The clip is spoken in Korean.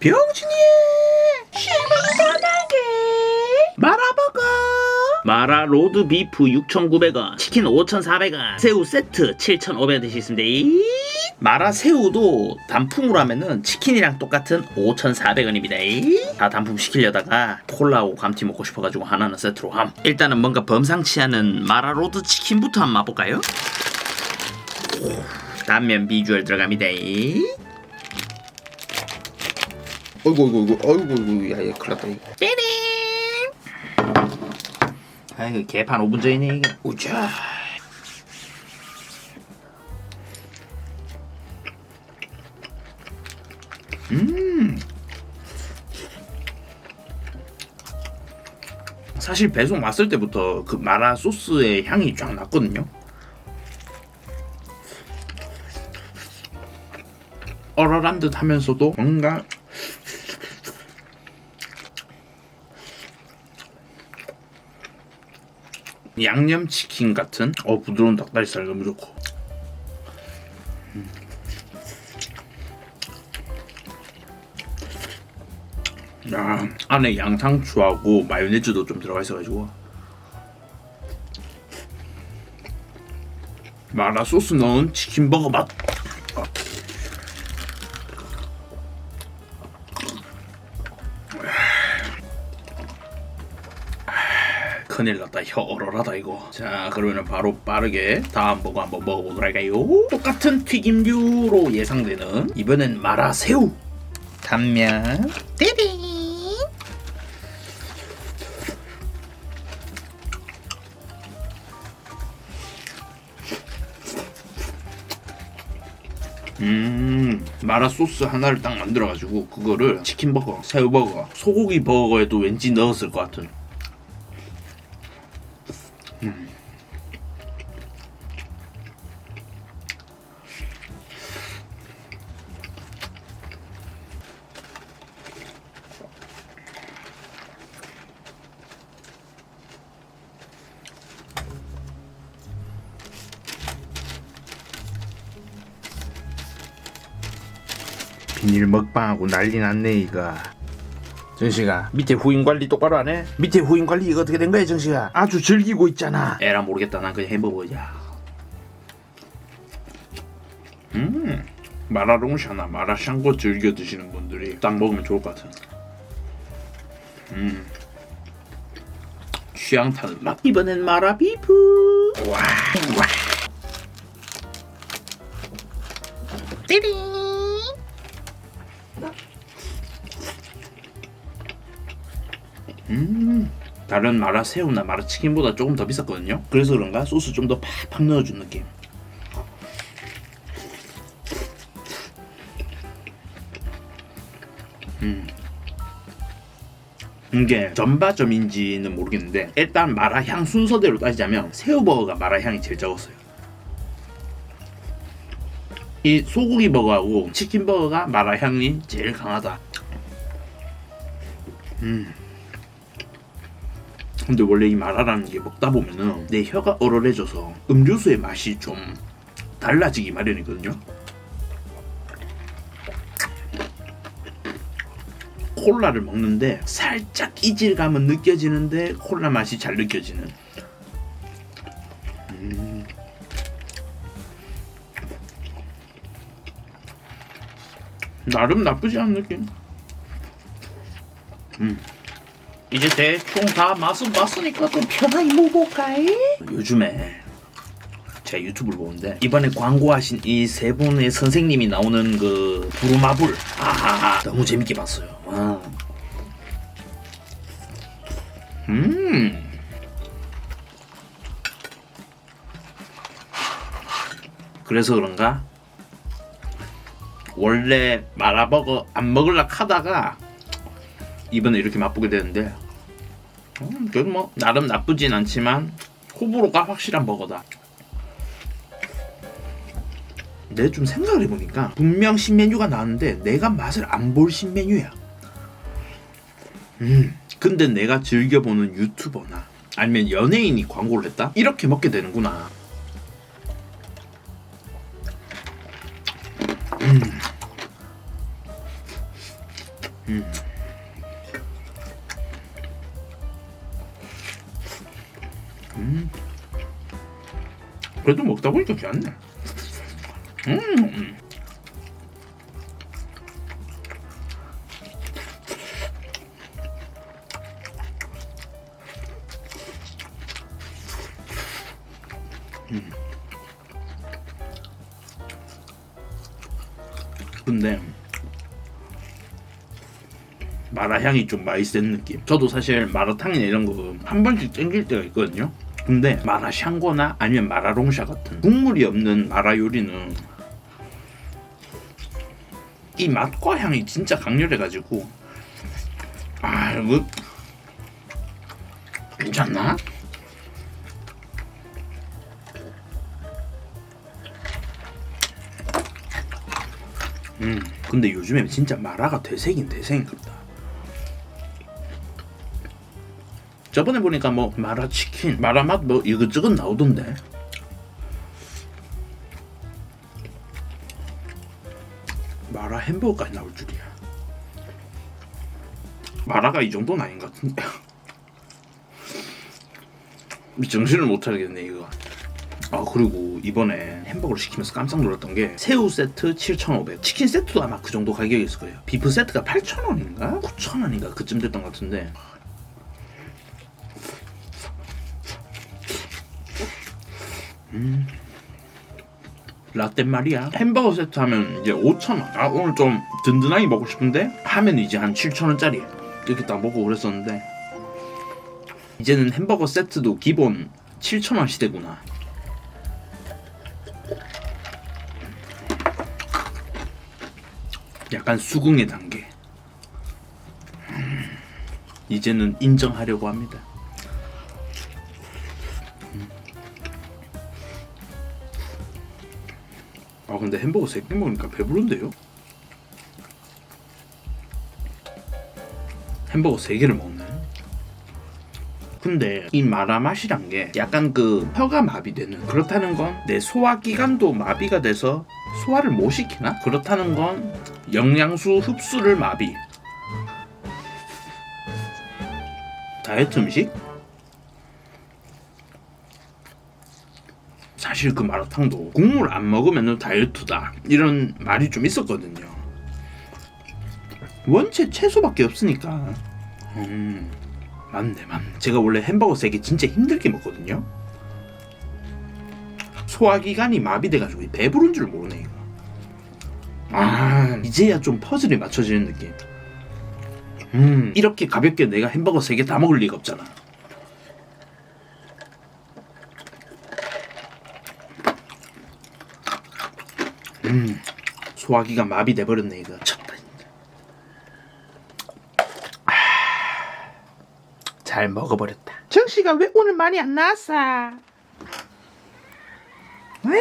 병준이의 시원하게. 마라버거 마라 로드 비프 6,900원 치킨 5,400원 새우 세트 7,500원 드실 수 있습니다. 마라 새우도 단품으로 하면은 치킨이랑 똑같은 5,400원입니다. 다 단품 시키려다가 콜라하고 감튀 먹고 싶어가지고 하나는 세트로 함. 일단은 뭔가 범상치 않은 마라 로드 치킨부터 한번 맛볼까요? 단면 비주얼 들어갑니다 어이구 어이구 어이구 어이구 어이구 야야 큰일 났다 이거. 삐링! 아이고 개판 5분 전이네 이게. 우자. 음! 사실 배송 왔을 때부터 그 마라 소스의 향이 쫙 났거든요. 얼얼한 듯 하면서도 뭔가 양념치킨 같은? 어 부드러운 닭다리살 너무 좋고. 음. 야 안에 양상추하고 마요네즈도 좀 들어가 있어가지고. 마라 소스 넣은 치킨 버거 맛 큰일 났다. 혀 얼얼하다 이거. 자 그러면 바로 빠르게 다음 버거 한번 먹어보도록 할까요? 똑같은 튀김류로 예상되는 이번엔 마라 새우. 단면. 띠링! 음 마라 소스 하나를 딱 만들어가지고 그거를 치킨 버거, 새우 버거, 소고기 버거에도 왠지 넣었을 것 같은 비닐 먹방하고 난리 났네 이거 정식아 밑에 후임 관리 똑바로 안 해? 밑에 후임 관리 이거 어떻게 된 거야 정식아? 아주 즐기고 있잖아. 에라 모르겠다. 난 그냥 해먹어야. 음 마라롱샤나 마라샹궈 즐겨 드시는 분들이 딱 먹으면 좋을 것 같은. 음. 취향 타는 맛 이번엔 마라비프. 와, 와. 띠링 다른 마라 새우나 마라 치킨보다 조금 더 비쌌거든요. 그래서 그런가 소스 좀 더 팍팍 넣어준 느낌. 음. 이게 전바점인지는 모르겠는데 일단 마라 향 순서대로 따지자면 새우버거가 마라 향이 제일 적었어요. 이 소고기 버거하고 치킨 버거가 마라 향이 제일 강하다. 음. 근데 원래 이 마라라는 게 먹다 보면은 내 혀가 얼얼해져서 음료수의 맛이 좀 달라지기 마련이거든요. 콜라를 먹는데 살짝 이질감은 느껴지는데 콜라 맛이 잘 느껴지는. 음. 나름 나쁘지 않은 느낌. 음. 이제 대충 다 맛은 봤으니까 좀 편하게 먹어볼까이? 요즘에 제가 유튜브를 보는데 이번에 광고하신 이 세 분의 선생님이 나오는 그 부루마블 아하하 너무 재밌게 봤어요. 아. 음. 그래서 그런가 원래 마라버거 안 먹을라 하다가 이번에 이렇게 맛보게 되는데 음, 그래도 뭐 나름 나쁘진 않지만 호불호가 확실한 버거다. 내 좀 생각을 해보니까 분명 신메뉴가 나왔는데 내가 맛을 안 볼 신메뉴야. 음, 근데 내가 즐겨보는 유튜버나 아니면 연예인이 광고를 했다? 이렇게 먹게 되는구나. 음. 음. 음. 그래도 먹다 보니까 괜찮네. 음. 근데 마라 향이 좀 많이 센 느낌. 저도 사실 마라탕이나 이런 거 한 번씩 땡길 때가 있거든요. 근데 마라 샹궈나 아니면 마라롱샤 같은 국물이 없는 마라 요리는 이 맛과 향이 진짜 강렬해가지고 아 이거 괜찮나? 음 근데 요즘에 진짜 마라가 대세긴 대세인 겁니다. 저번에 보니까 뭐 마라 치킨, 마라 맛 뭐 이것저것 나오던데. 마라 햄버거까지 나올 줄이야. 마라가 이 정도는 아닌 것 같은데. 정신을 못 차리겠네 이거. 아 그리고 이번에 햄버거를 시키면서 깜짝 놀랐던 게 새우 세트 7,500 치킨 세트도 아마 그 정도 가격이었을 거예요 비프 세트가 8,000원인가? 9,000원인가 그쯤 됐던 것 같은데 라떼 말이야. 햄버거 세트 하면 이제 5,000원. 아 오늘 좀 든든하게 먹고 싶은데? 하면 이제 한 7,000원짜리. 이렇게 딱 먹고 그랬었는데. 이제는 햄버거 세트도 기본 7,000원 시대구나. 약간 수긍의 단계. 음, 이제는 인정하려고 합니다 아 근데 햄버거 3개 먹으니까 배부른데요? 햄버거 3개를 먹네 근데 이 마라 맛이란 게 약간 그 혀가 마비되는 그렇다는 건 내 소화기관도 마비가 돼서 소화를 못 시키나? 그렇다는 건 영양소 흡수를 마비 다이어트 음식? 사실 그 마라탕도 국물 안 먹으면 다이어트다 이런 말이 좀 있었거든요. 원체 채소밖에 없으니까. 음 맞네 맞네. 제가 원래 햄버거 세개 진짜 힘들게 먹거든요. 소화기관이 마비돼가지고 배부른 줄 모르네 이거. 아 이제야 좀 퍼즐이 맞춰지는 느낌. 음 이렇게 가볍게 내가 햄버거 세 개 다 먹을 리가 없잖아. 음, 소화기가 마비돼 버렸네 이거. 쳤다. 진짜. 아, 잘 먹어버렸다. 정씨가 왜 오늘 많이 안 나왔어? 왜?